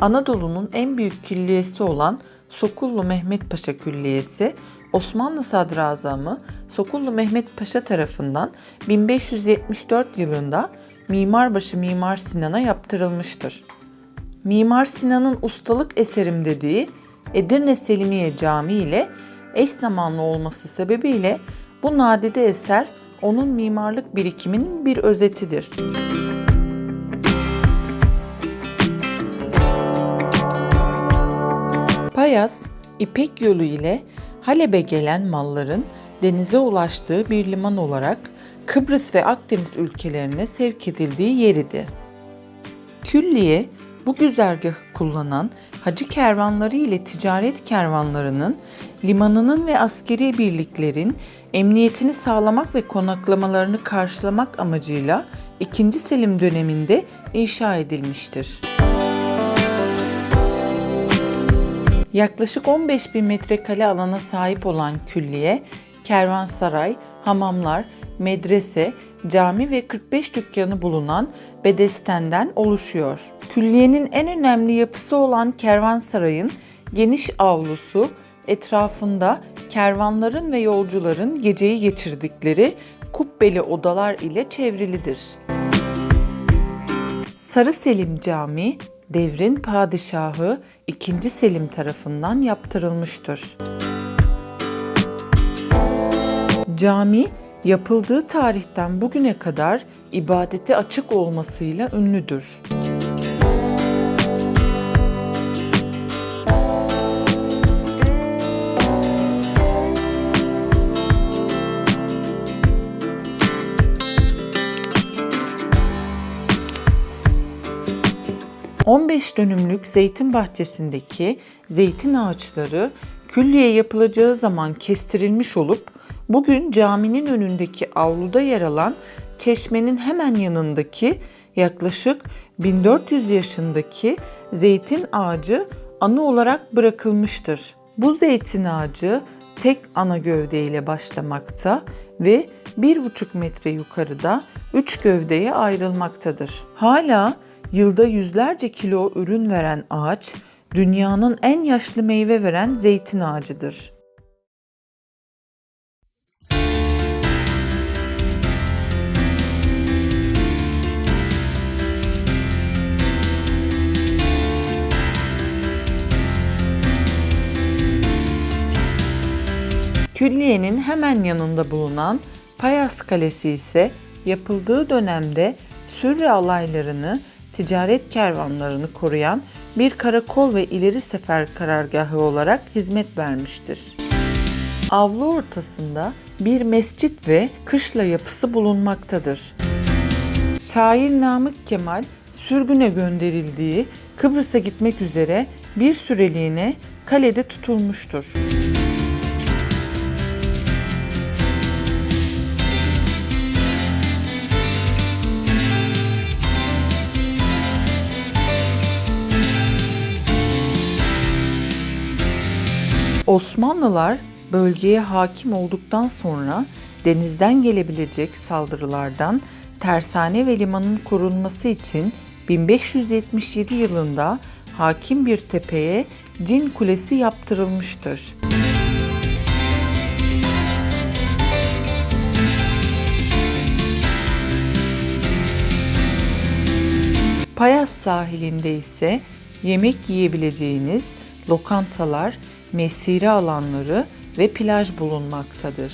Anadolu'nun en büyük külliyesi olan Sokullu Mehmet Paşa Külliyesi, Osmanlı Sadrazamı Sokullu Mehmet Paşa tarafından 1574 yılında Mimarbaşı Mimar Sinan'a yaptırılmıştır. Mimar Sinan'ın ustalık eserim dediği Edirne Selimiye Camii ile eş zamanlı olması sebebiyle bu nadide eser onun mimarlık birikiminin bir özetidir. Payas, İpek yolu ile Halep'e gelen malların denize ulaştığı bir liman olarak Kıbrıs ve Akdeniz ülkelerine sevk edildiği yeridir. Külliye, bu güzergahı kullanan hacı kervanları ile ticaret kervanlarının, limanının ve askeri birliklerin emniyetini sağlamak ve konaklamalarını karşılamak amacıyla 2. Selim döneminde inşa edilmiştir. Yaklaşık 15 bin metrekare alana sahip olan külliye, kervansaray, hamamlar, medrese, cami ve 45 dükkanı bulunan bedestenden oluşuyor. Külliyenin en önemli yapısı olan kervansarayın geniş avlusu etrafında kervanların ve yolcuların geceyi geçirdikleri kubbeli odalar ile çevrilidir. Sarı Selim Camii devrin padişahı 2. Selim tarafından yaptırılmıştır. Cami yapıldığı tarihten bugüne kadar ibadete açık olmasıyla ünlüdür. ...15 dönümlük zeytin bahçesindeki zeytin ağaçları külliye yapılacağı zaman kestirilmiş olup bugün caminin önündeki avluda yer alan çeşmenin hemen yanındaki yaklaşık 1400 yaşındaki zeytin ağacı anı olarak bırakılmıştır. Bu zeytin ağacı tek ana gövde ile başlamakta ve 1,5 metre yukarıda 3 gövdeye ayrılmaktadır. Hala yılda yüzlerce kilo ürün veren ağaç, dünyanın en yaşlı meyve veren zeytin ağacıdır. Külliyenin hemen yanında bulunan Payas Kalesi ise yapıldığı dönemde Sürre alaylarını, ticaret kervanlarını koruyan bir karakol ve ileri sefer karargahı olarak hizmet vermiştir. Avlu ortasında bir mescit ve kışla yapısı bulunmaktadır. Şair Namık Kemal sürgüne gönderildiği Kıbrıs'a gitmek üzere bir süreliğine kalede tutulmuştur. Osmanlılar bölgeye hakim olduktan sonra denizden gelebilecek saldırılardan tersane ve limanın korunması için 1577 yılında hakim bir tepeye Cin Kulesi yaptırılmıştır. Payas sahilinde ise yemek yiyebileceğiniz lokantalar, mesire alanları ve plaj bulunmaktadır.